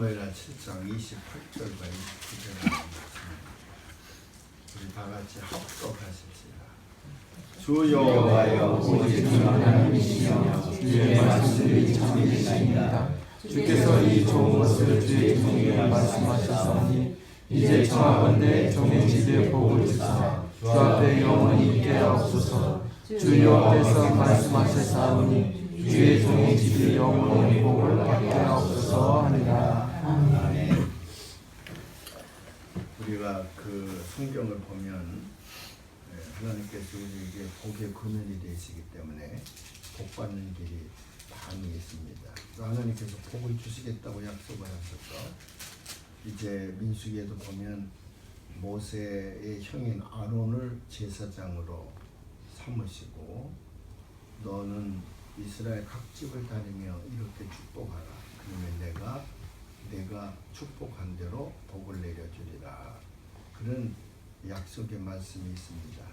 사무엘하 7장 28절과 29절을 우리 다 같이 합독하십시다. 주 여호와여 오직 주 하나님이시며 주의 말씀이 참이시나이다. 주께서 이 좋은 것을 주의 종에게 말씀하셨사오니 이제 청하건대 종의 집에 복을 주사 주 앞에 영원히 있게 하옵소서. 주 여호와께서 말씀하셨사오니 주의 종의 집이 영원히 복을 받게 하옵소서 하니라 아멘 우리가 그 성경을 보면 예, 하나님께서 우리에게 복의 근원이 되시기 때문에 복 받는 길이 많이 있습니다. 또 하나님께서 복을 주시겠다고 약속을 하셔서 이제 민수기에도 보면 모세의 형인 아론을 제사장으로 삼으시고 너는 이스라엘 각 집을 다니며 이렇게 축복하라. 그러면 내가 내가 축복한 대로 복을 내려주리라. 그런 약속의 말씀이 있습니다.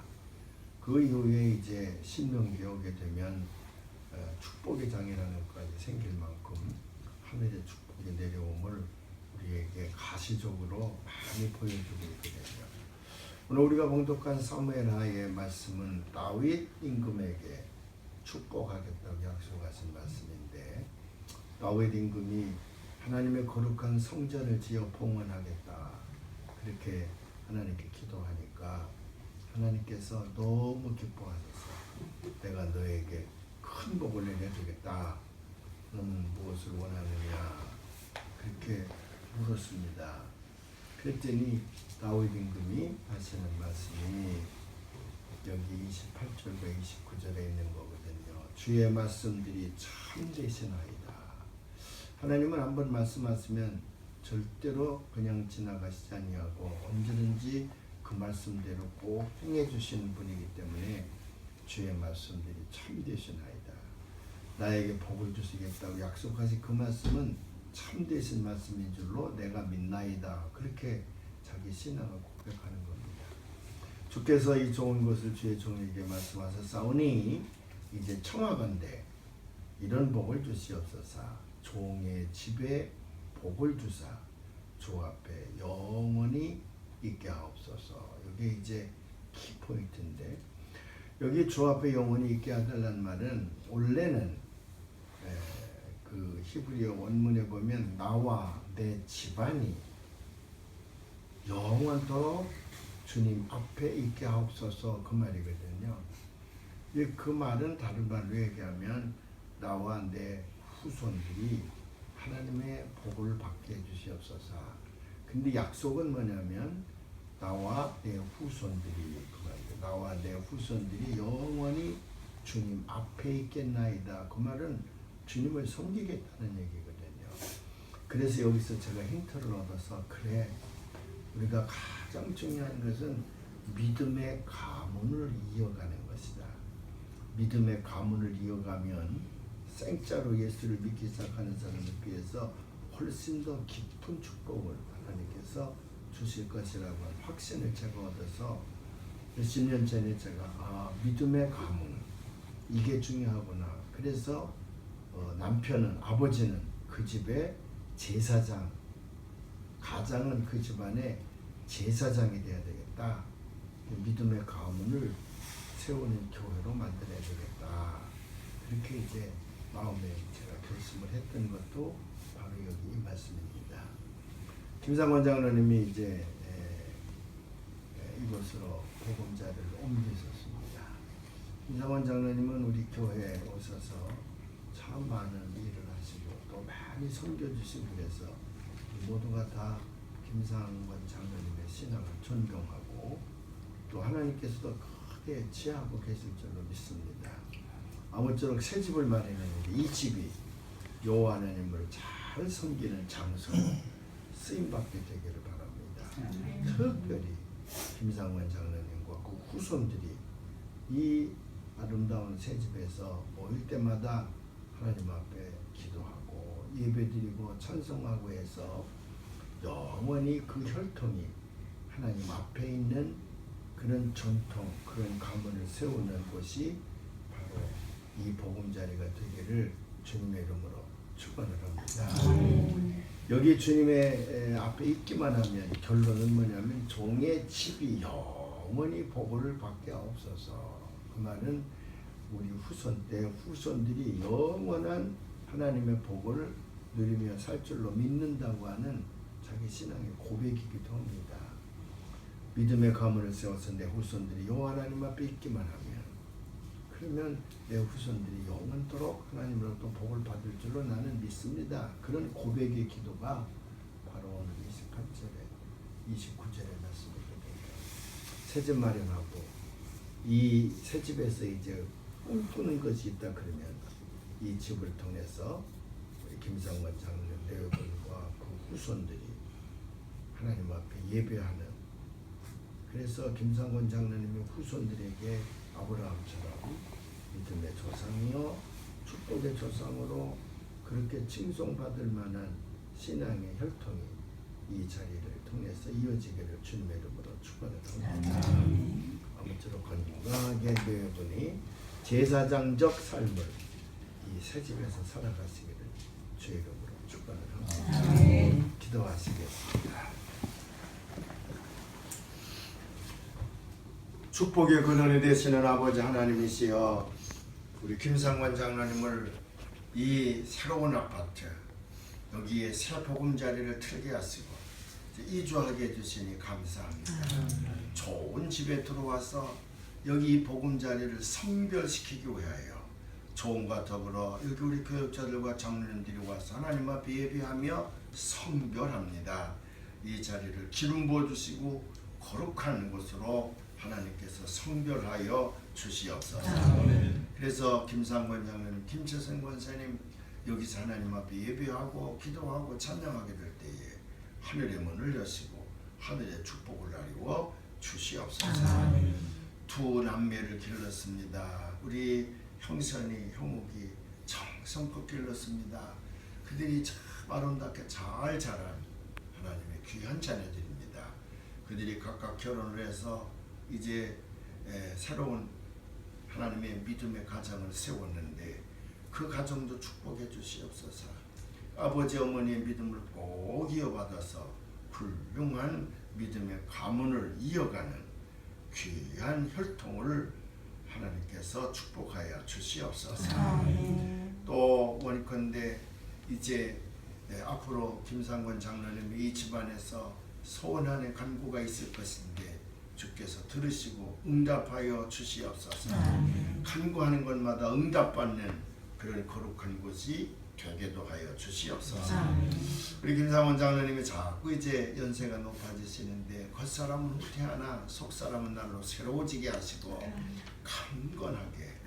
그 이후에 이제 신명기에 오게 되면 어, 축복의 장이라는 것까지 생길 만큼 하늘의 축복이 내려옴을 우리에게 가시적으로 많이 보여주고 있거든요. 오늘 우리가 봉독한 사무엘하의 말씀은 다윗 임금에게 축복하겠다고 약속하신 말씀인데 다윗 임금이 하나님의 거룩한 성전을 지어 봉헌하겠다 그렇게 하나님께 기도하니까 하나님께서 너무 기뻐하셔서 내가 너에게 큰 복을 내려주겠다 너는 무엇을 원하느냐 그렇게 물었습니다 그랬더니 다윗 임금이 하시는 말씀이 여기 28절과 29절에 있는 거거든요. 주의 말씀들이 참 되시나이다. 하나님은 한번 말씀하시면 절대로 그냥 지나가시지 아니하고 언제든지 그 말씀대로 꼭 행해 주시는 분이기 때문에 주의 말씀들이 참되시나이다. 나에게 복을 주시겠다고 약속하신 그 말씀은 참되신 말씀인 줄로 내가 믿나이다. 그렇게 자기 신앙을 고백하는 겁니다. 주께서 이 좋은 것을 주의 종에게 말씀하셨사오니 이제 청하건대 이런 복을 주시옵소서 종의 집에 복을 주사 주 앞에 영원히 있게 하옵소서 이게 이제 키포인트인데 여기 주 앞에 영원히 있게 하달라는 말은 원래는 에, 그 히브리어 원문에 보면 나와 내 집안이 영원토록 주님 앞에 있게 하옵소서 그 말이거든요. 이그 말은 다른 말로 얘기하면 나와 내 후손들이 하나님의 복을 받게 해주시옵소서. 근데 약속은 뭐냐면 나와 내 후손들이 그. 나와 내 후손들이 영원히 주님 앞에 있겠나이다. 그 말은 주님을 섬기겠다는 얘기거든요. 그래서 여기서 제가 힌트를 얻어서 그래 우리가 가장 중요한 것은 믿음의 가문을 이어가는 것이다. 믿음의 가문을 이어가면 생짜로 예수를 믿기 시작하는 사람을 비해서 훨씬 더 깊은 축복을 하나님께서 주실 것이라고 하는 확신을 제가 얻어서 몇십 년 전에 제가 아 믿음의 가문 이게 중요하구나. 그래서 어, 남편은 아버지는 그 집의 제사장 가장은 그 집안의 제사장이 돼야 되겠다. 믿음의 가문을 세우는 교회로 만들어야 되겠다. 그렇게 이제 마음에 제가 결심을 했던 것도 바로 여기 이 말씀입니다. 김상원 장로님이 이제 에, 에, 이곳으로 복음자를 옮기셨습니다. 김상원 장로님은 우리 교회에 오셔서 참 많은 일을 하시고 또 많이 섬겨주시고 그래서 모두가 다 김상원 장로님의 신앙을 존경하고 또 하나님께서도 크게 지하고 계실 줄로 믿습니다. 아무쪼록 새 집을 마련했는데 이 집이 여호와 하나님을 잘 섬기는 장소로 쓰임 받게 되기를 바랍니다. 특별히 김상원 장로님과 그 후손들이 이 아름다운 새 집에서 모일 때마다 하나님 앞에 기도하고 예배드리고 찬송하고 해서 영원히 그 혈통이 하나님 앞에 있는 그런 전통, 그런 가문을 세우는 곳이 바로 이 복음 자리가 되기를 주님의 이름으로 축원을 합니다. 여기 주님의 에, 앞에 있기만 하면 결론은 뭐냐면 종의 집이 영원히 복을 받게 없어서 그 말은 우리 후손 때 후손들이 영원한 하나님의 복을 누리며 살 줄로 믿는다고 하는 자기 신앙의 고백이기도 합니다. 믿음의 가문을 세워서 내 후손들이 여호와 하나님 앞에 있기만 하면 그러면 내 후손들이 영원토록 하나님으로부터 복을 받을 줄로 나는 믿습니다. 그런 고백의 기도가 바로 오늘 28절에 29절에 말씀드립니다. 새집 마련하고 이 새집에서 이제 꿈꾸는 것이 있다 그러면 이 집을 통해서 우리 김상관 장로님 내외분과 그 후손들이 하나님 앞에 예배하는 그래서 김상권 장로님의 후손들에게 아브라함처럼 믿음의 조상이요 축복의 조상으로 그렇게 칭송받을 만한 신앙의 혈통이 이 자리를 통해서 이어지기를 주님의 이름으로 축원합니다. 아무쪼록 건강하게 되어보니 제사장적 삶을 이 새 집에서 살아가시기를 주의 이름으로 축원을 합니다. 기도하시겠습니다. 축복의 근원이 되시는 아버지 하나님이시여 우리 김상관 장로님을 이 새로운 아파트 여기에 새 보금자리를 틀게 하시고 이주하게 해주시니 감사합니다. 좋은 집에 들어와서 여기 이 보금자리를 성별시키기 위하여 좋은과 더불어 여기 우리 교육자들과 장로님들이 와서 하나님 앞에 예배하며 성별합니다. 이 자리를 기름 부어 주시고 거룩한 곳으로 하나님께서 성별하여 주시옵소서. 그래서 김상권 장로님, 김채선 권사님 여기서 하나님 앞에 예배하고 기도하고 찬양하게 될 때에 하늘의 문을 여시고 하늘의 축복을 나리워 주시옵소서. 두 남매를 길렀습니다. 우리 형선이 형욱이 정성껏 길렀습니다. 그들이 참 아름답게 잘 자란 하나님의 귀한 자녀들입니다. 그들이 각각 결혼을 해서 이제 에, 새로운 하나님의 믿음의 가정을 세웠는데 그 가정도 축복해 주시옵소서. 아버지 어머니의 믿음을 꼭 이어받아서 훌륭한 믿음의 가문을 이어가는 귀한 혈통을 하나님께서 축복하여 주시옵소서. 또 원컨대 이제 네, 앞으로 김상권 장로님이 이 집안에서 소원하는 간구가 있을 것인데 주께서 들으시고 응답하여 주시옵소서. 간구하는 것마다 응답받는 그런 거룩한 곳이 되게도 하여 주시옵소서. 우리 김상원 장로님이 자꾸 이제 연세가 높아지시는데 겉사람은 후퇴하나 속사람은 날로 새로워지게 하시고 강건하게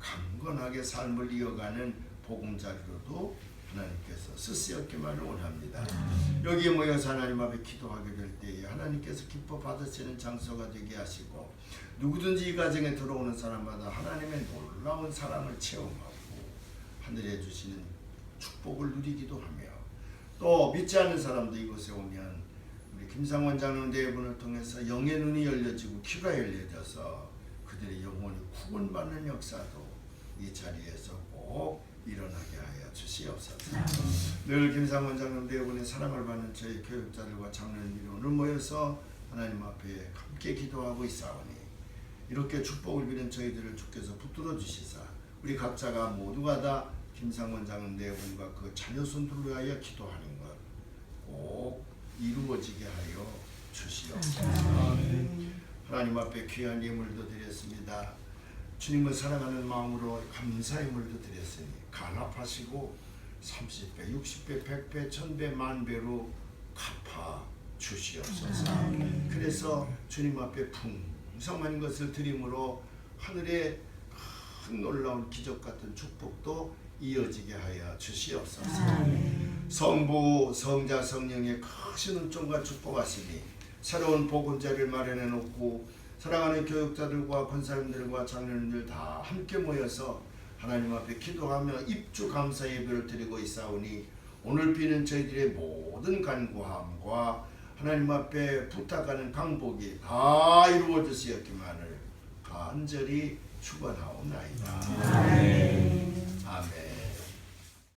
강건하게 삶을 이어가는 복음자리로도 하나님께서 쓰시었기만을 원합니다. 여기에 모여서 하나님 앞에 기도하게 될 때에 하나님께서 기뻐 받으시는 장소가 되게 하시고 누구든지 이 가정에 들어오는 사람마다 하나님의 놀라운 사랑을 체험하고 하늘에 주시는 축복을 누리기도 하며 또 믿지 않는 사람도 이곳에 오면 우리 김상원 장로님 대분을 통해서 영의 눈이 열려지고 귀가 열려져서 그들의 영혼이 구원받는 역사도 이 자리에서 꼭 일어나게 주시옵소서. 늘 김상 원 장로님 대분의 사랑을 받는 저희 교육자들과 장로님들이 오늘 모여서 하나님 앞에 함께 기도하고 있사오니 이렇게 축복을 비는 저희들을 주께서 붙들어 주시사 우리 각자가 모두가 다 김상 원 장로님 대분과 그 자녀 손들을 위하여 기도하는 것 꼭 이루어지게 하여 주시옵소서. 하나님 앞에 귀한 예물도 드렸습니다. 주님을 사랑하는 마음으로 감사의 물도 드렸으니 간합하시고 30배, 60배, 100배, 1000배, 만배로 갚아 주시옵소서. 그래서 주님 앞에 풍성한 것을 드림으로 하늘의 큰 놀라운 기적 같은 축복도 이어지게 하여 주시옵소서. 성부, 성자, 성령의 크신 은총과 축복하시니 새로운 복음자리를 마련해 놓고 사랑하는 교육자들과 권사님들과 장로님들 다 함께 모여서 하나님 앞에 기도하며 입주 감사 예배를 드리고 있사오니 오늘 비는 저희들의 모든 간구함과 하나님 앞에 부탁하는 강복이 다 이루어졌었기만을 간절히 축원하옵나이다.